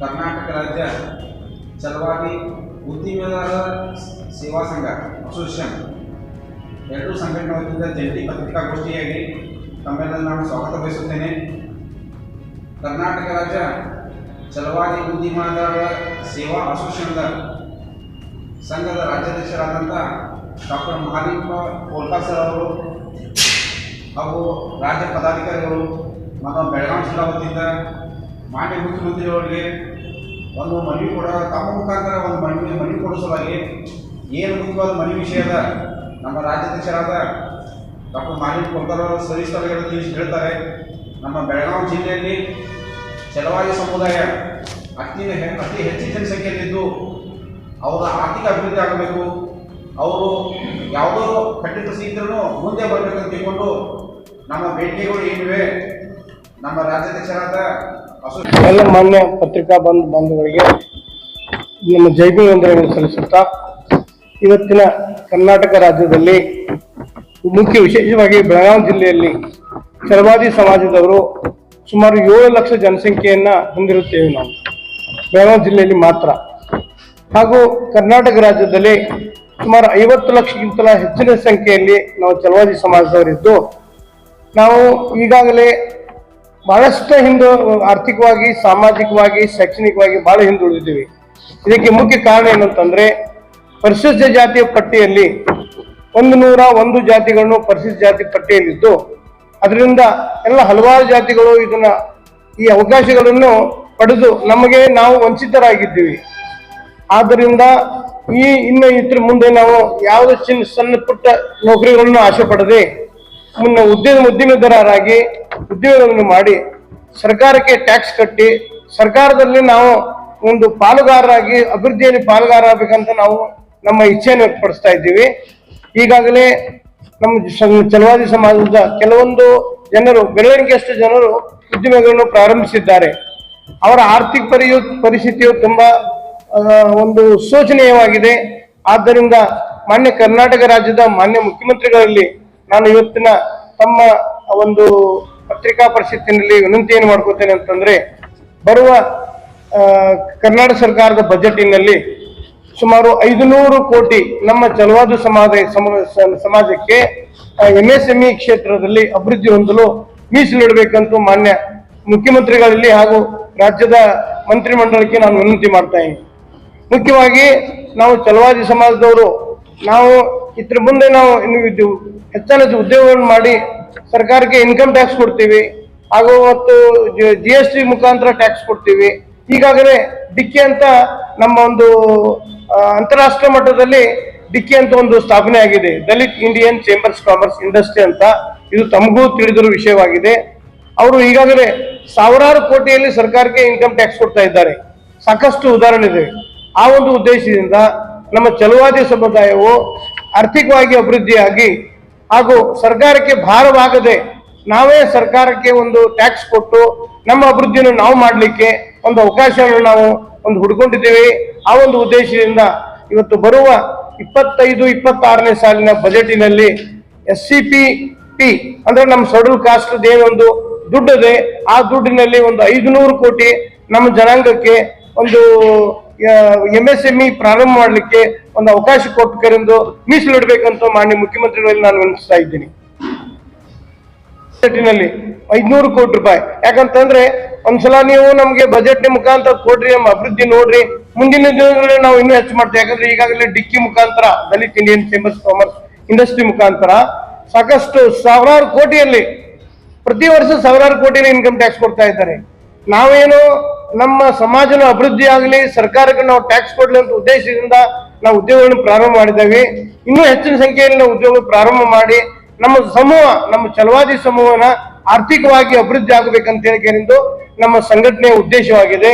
ಕರ್ನಾಟಕ ರಾಜ್ಯ ಚಲವಾದಿ ಉದ್ದಿಮೆದಾರರ ಸೇವಾ ಸಂಘ, ಅಸೋಸಿಯೇಷನ್, ಎರಡೂ ಸಂಘಟನೆ ವತಿಯಿಂದ ಜಂಟಿ ಪತ್ರಿಕಾಗೋಷ್ಠಿಯಾಗಿ ತಮ್ಮೆಲ್ಲ ನಾನು ಸ್ವಾಗತ ಬಯಸುತ್ತೇನೆ. ಕರ್ನಾಟಕ ರಾಜ್ಯ ಚಲವಾದಿ ಉದ್ದಿಮೆದಾರರ ಸೇವಾ ಅಸೋಸಿಯೇಷನ್ದ ಸಂಘದ ರಾಜ್ಯಾಧ್ಯಕ್ಷರಾದಂಥ ಡಾಕ್ಟರ್ ಮಹಾಲಿಂಗ ಕೋಲ್ಕಾ ಸರ್ ಅವರು ಹಾಗೂ ರಾಜ್ಯ ಪದಾಧಿಕಾರಿಗಳು ನಮ್ಮ ಬೆಳಗಾವಿ ಜಿಲ್ಲಾ ವತಿಯಿಂದ ಮಾನ್ಯ ಮುಖ್ಯಮಂತ್ರಿಯವರಿಗೆ ಒಂದು ಮನವಿ ಕೊಡ, ತಮ್ಮ ಮುಖಾಂತರ ಒಂದು ಮನವಿ ಮನವಿ ಕೊಡೋ ಸಲುವಾಗಿ ಏನು ಮುಖ್ಯವಾದ ಮನವಿ ವಿಷಯದ ನಮ್ಮ ರಾಜ್ಯಾಧ್ಯಕ್ಷರಾದ ಡಾಕ್ಟರ್ ಮಾಲಿನ್ ಕೋಲ್ಕರ್ ಅವರು ಸವಿಸ್ತರಗಳನ್ನು ತಿಳಿಸಿ ಹೇಳ್ತಾರೆ. ನಮ್ಮ ಬೆಳಗಾವಿ ಜಿಲ್ಲೆಯಲ್ಲಿ ಚಲವಾದಿ ಸಮುದಾಯ ಅತಿ ಅತಿ ಹೆಚ್ಚಿನ ಜನಸಂಖ್ಯೆಯಲ್ಲಿದ್ದು ಅವರ ಆರ್ಥಿಕ ಅಭಿವೃದ್ಧಿ ಆಗಬೇಕು. ಅವರು ಯಾವುದೋ ಕಟ್ಟಿಟ್ಟು ಇದ್ರೂ ಮುಂದೆ ಬರಬೇಕಂತ ತಿಳ್ಕೊಂಡು ನಮ್ಮ ಬೇಡಿಕೆಗಳು ಏನಿವೆ ನಮ್ಮ ರಾಜ್ಯಾಧ್ಯಕ್ಷರಾದ ಎಲ್ಲ ಮಾನ್ಯ ಪತ್ರಿಕಾ ಬಂಧು ಬಾಂಧವರಿಗೆ ನಮ್ಮ ಜೈಬಿ ಸಲ್ಲಿಸುತ್ತಾ ಇವತ್ತಿನ ಕರ್ನಾಟಕ ರಾಜ್ಯದಲ್ಲಿ ಮುಖ್ಯ ವಿಶೇಷವಾಗಿ ಬೆಳಗಾವಿ ಜಿಲ್ಲೆಯಲ್ಲಿ ಚರವಾದಿ ಸಮಾಜದವರು ಸುಮಾರು ಏಳು ಲಕ್ಷ ಜನಸಂಖ್ಯೆಯನ್ನು ಹೊಂದಿರುತ್ತೇವೆ ನಾವು. ಬೆಳಗಾವಿ ಜಿಲ್ಲೆಯಲ್ಲಿ ಮಾತ್ರ. ಹಾಗೂ ಕರ್ನಾಟಕ ರಾಜ್ಯದಲ್ಲಿ ಸುಮಾರು ಐವತ್ತು ಲಕ್ಷಕ್ಕಿಂತ ಹೆಚ್ಚಿನ ಸಂಖ್ಯೆಯಲ್ಲಿ ನಾವು ಚಲವಾದಿ ಸಮಾಜದವರಿದ್ದು, ನಾವು ಈಗಾಗಲೇ ಬಹಳಷ್ಟು ಹಿಂದೆ ಆರ್ಥಿಕವಾಗಿ, ಸಾಮಾಜಿಕವಾಗಿ, ಶೈಕ್ಷಣಿಕವಾಗಿ ಬಹಳ ಹಿಂದುಳಿದಿದ್ದೀವಿ. ಇದಕ್ಕೆ ಮುಖ್ಯ ಕಾರಣ ಏನಂತಂದ್ರೆ, ಪರಿಶಿಷ್ಟ ಜಾತಿಯ ಪಟ್ಟಿಯಲ್ಲಿ ಒಂದು ನೂರ ಒಂದು ಜಾತಿಗಳನ್ನು ಪರಿಶಿಷ್ಟ ಜಾತಿ ಪಟ್ಟಿಯಲ್ಲಿದ್ದು, ಅದರಿಂದ ಎಲ್ಲ ಹಲವಾರು ಜಾತಿಗಳು ಇದನ್ನ ಈ ಅವಕಾಶಗಳನ್ನು ಪಡೆದು ನಮಗೆ ನಾವು ವಂಚಿತರಾಗಿದ್ದೀವಿ. ಆದ್ದರಿಂದ ಈ ಇನ್ನು ಇದ್ರ ಮುಂದೆ ನಾವು ಯಾವುದೇ ಚಿನ್ನ ಸಣ್ಣ ಪುಟ್ಟ ನೌಕರಿಗಳನ್ನು ಆಸೆ ಪಡದೆ ಮುನ್ನ ಉದ್ಯಮ ಉದ್ಯಮಿದಾರರಾಗಿ ಉದ್ಯೋಗವನ್ನು ಮಾಡಿ ಸರ್ಕಾರಕ್ಕೆ ಟ್ಯಾಕ್ಸ್ ಕಟ್ಟಿ ಸರ್ಕಾರದಲ್ಲಿ ನಾವು ಒಂದು ಪಾಲುಗಾರರಾಗಿ, ಅಭಿವೃದ್ಧಿಯಲ್ಲಿ ಪಾಲುಗಾರರಾಗಬೇಕಂತ ನಾವು ನಮ್ಮ ಇಚ್ಛೆಯನ್ನು ವ್ಯಕ್ತಪಡಿಸ್ತಾ ಇದ್ದೀವಿ. ಈಗಾಗಲೇ ನಮ್ಮ ಚಲವಾದಿ ಸಮಾಜದ ಕೆಲವೊಂದು ಜನರು, ಬೆಳವಣಿಗೆಯಷ್ಟು ಜನರು ಉದ್ಯಮಗಳನ್ನು ಪ್ರಾರಂಭಿಸಿದ್ದಾರೆ. ಅವರ ಆರ್ಥಿಕ ಪರಿಯು, ಪರಿಸ್ಥಿತಿಯು ತುಂಬಾ ಒಂದು ಶೋಚನೀಯವಾಗಿದೆ. ಆದ್ದರಿಂದ ಮಾನ್ಯ ಕರ್ನಾಟಕ ರಾಜ್ಯದ ಮಾನ್ಯ ಮುಖ್ಯಮಂತ್ರಿಗಳಲ್ಲಿ ನಾನು ಇವತ್ತಿನ ತಮ್ಮ ಒಂದು ಪತ್ರಿಕಾ ಪರಿಷತ್ತಿನಲ್ಲಿ ವಿನಂತಿ ಏನು ಮಾಡ್ಕೋತೇನೆ ಅಂತಂದ್ರೆ, ಬರುವ ಕರ್ನಾಟಕ ಸರ್ಕಾರದ ಬಜೆಟಿನಲ್ಲಿ ಸುಮಾರು ಐದುನೂರು ಕೋಟಿ ನಮ್ಮ ಚಲವಾದ ಸಮಾಜ ಸಮಾಜಕ್ಕೆ ಎಂಎಸ್ಎಂಇ ಕ್ಷೇತ್ರದಲ್ಲಿ ಅಭಿವೃದ್ಧಿ ಹೊಂದಲು ಮೀಸಲಿಡಬೇಕಂತೂ ಮಾನ್ಯ ಮುಖ್ಯಮಂತ್ರಿಗಳಲ್ಲಿ ಹಾಗೂ ರಾಜ್ಯದ ಮಂತ್ರಿಮಂಡಲಕ್ಕೆ ನಾನು ವಿನಂತಿ ಮಾಡ್ತಾ ಇದ್ದೀನಿ. ಮುಖ್ಯವಾಗಿ ನಾವು ಚಲವಾದಿ ಸಮಾಜದವರು, ನಾವು ಇದ್ರ ಮುಂದೆ ನಾವು ಇನ್ನು ಇದು ಹೆಚ್ಚಿನ ಉದ್ಯೋಗವನ್ನು ಮಾಡಿ ಸರ್ಕಾರಕ್ಕೆ ಇನ್ಕಮ್ ಟ್ಯಾಕ್ಸ್ ಕೊಡ್ತೀವಿ. ಹಾಗೂ ಮತ್ತು ಜಿ ಎಸ್ ಟಿ ಮುಖಾಂತರ ಟ್ಯಾಕ್ಸ್ ಕೊಡ್ತೀವಿ. ಈಗಾಗಲೇ ಡಿಕ್ಕಿ ಅಂತ ನಮ್ಮ ಒಂದು ಅಂತಾರಾಷ್ಟ್ರೀಯ ಮಟ್ಟದಲ್ಲಿ ಡಿಕ್ಕಿ ಅಂತ ಒಂದು ಸ್ಥಾಪನೆ ಆಗಿದೆ. Dalit Indian chambers commerce industry ಅಂತ ಇದು ತಮಗೂ ತಿಳಿದಿರುವ ವಿಷಯವಾಗಿದೆ. ಅವರು ಈಗಾಗಲೇ ಸಾವಿರಾರು ಕೋಟಿಯಲ್ಲಿ ಸರ್ಕಾರಕ್ಕೆ ಇನ್ಕಮ್ ಟ್ಯಾಕ್ಸ್ ಕೊಡ್ತಾ ಇದ್ದಾರೆ. ಸಾಕಷ್ಟು ಉದಾಹರಣೆ ಇದೆ ಆ ಒಂದು ಉದ್ದೇಶದಿಂದ ನಮ್ಮ ಚಲುವಾದಿ ಸಮುದಾಯವು ಆರ್ಥಿಕವಾಗಿ ಅಭಿವೃದ್ಧಿಯಾಗಿ ಹಾಗೂ ಸರ್ಕಾರಕ್ಕೆ ಭಾರವಾಗದೆ ನಾವೇ ಸರ್ಕಾರಕ್ಕೆ ಒಂದು ಟ್ಯಾಕ್ಸ್ ಕೊಟ್ಟು ನಮ್ಮ ಅಭಿವೃದ್ಧಿಯನ್ನು ನಾವು ಮಾಡಲಿಕ್ಕೆ ಒಂದು ಅವಕಾಶವನ್ನು ನಾವು ಒಂದು ಹುಡ್ಕೊಂಡಿದ್ದೇವೆ. ಆ ಒಂದು ಉದ್ದೇಶದಿಂದ ಇವತ್ತು ಬರುವ ಇಪ್ಪತ್ತೈದು, ಇಪ್ಪತ್ತಾರನೇ ಸಾಲಿನ ಬಜೆಟಿನಲ್ಲಿ ಎಸ್ ಸಿ ಪಿ ಪಿ ಅಂದ್ರೆ ನಮ್ಮ ಸಡಲ್ ಕಾಸ್ಟ್ ಏನೊಂದು ದುಡ್ಡಿದೆ ಆ ದುಡ್ಡಿನಲ್ಲಿ ಒಂದು ಐದುನೂರು ಕೋಟಿ ನಮ್ಮ ಜನಾಂಗಕ್ಕೆ ಒಂದು ಎಂ ಎಸ್ ಎಂ ಇ ಪ್ರಾರಂಭ ಮಾಡಲಿಕ್ಕೆ ಒಂದು ಅವಕಾಶ ಕೊಟ್ಟು ಮೀಸಲಿಡಬೇಕಂತ ಮಾನ್ಯ ಮುಖ್ಯಮಂತ್ರಿಗಳಲ್ಲಿ ನಾನು ವಿನಿಸ್ತಾ ಇದ್ದೀನಿ. ಬಜೆಟ್ನಲ್ಲಿ ಐದ್ನೂರು ಕೋಟಿ ರೂಪಾಯಿ. ಯಾಕಂತಂದ್ರೆ ಒಂದ್ಸಲ ನೀವು ನಮ್ಗೆ ಬಜೆಟ್ ಮುಖಾಂತರ ಕೊಡ್ರಿ, ನಮ್ಮ ಅಭಿವೃದ್ಧಿ ನೋಡ್ರಿ. ಮುಂದಿನ ದಿನಗಳಲ್ಲಿ ನಾವು ಇನ್ನೂ ಹೆಚ್ಚು ಮಾಡ್ತೇವೆ. ಯಾಕಂದ್ರೆ ಈಗಾಗಲೇ ಡಿಕ್ಕಿ ಮುಖಾಂತರ, Dalit Indian chambers commerce industry ಮುಖಾಂತರ ಸಾಕಷ್ಟು ಸಾವಿರಾರು ಕೋಟಿಯಲ್ಲಿ ಪ್ರತಿ ವರ್ಷ ಸಾವಿರಾರು ಕೋಟಿನ ಇನ್ಕಮ್ ಟ್ಯಾಕ್ಸ್ ಕೊಡ್ತಾ ಇದ್ದಾರೆ. ನಾವೇನು ನಮ್ಮ ಸಮಾಜನ ಅಭಿವೃದ್ಧಿ ಆಗಲಿ, ಸರ್ಕಾರಕ್ಕೆ ನಾವು ಟ್ಯಾಕ್ಸ್ ಕೊಡ್ಲಿ ಅಂತ ಉದ್ದೇಶದಿಂದ ನಾವು ಉದ್ಯೋಗವನ್ನು ಪ್ರಾರಂಭ ಮಾಡಿದ್ದೇವೆ. ಇನ್ನೂ ಹೆಚ್ಚಿನ ಸಂಖ್ಯೆಯಲ್ಲಿ ನಾವು ಉದ್ಯೋಗ ಪ್ರಾರಂಭ ಮಾಡಿ ನಮ್ಮ ಸಮೂಹ, ನಮ್ಮ ಚಲವಾದಿ ಸಮೂಹನ ಆರ್ಥಿಕವಾಗಿ ಅಭಿವೃದ್ಧಿ ಆಗಬೇಕಂತ ಹೇಳಿಕೆಂದು ನಮ್ಮ ಸಂಘಟನೆಯ ಉದ್ದೇಶವಾಗಿದೆ.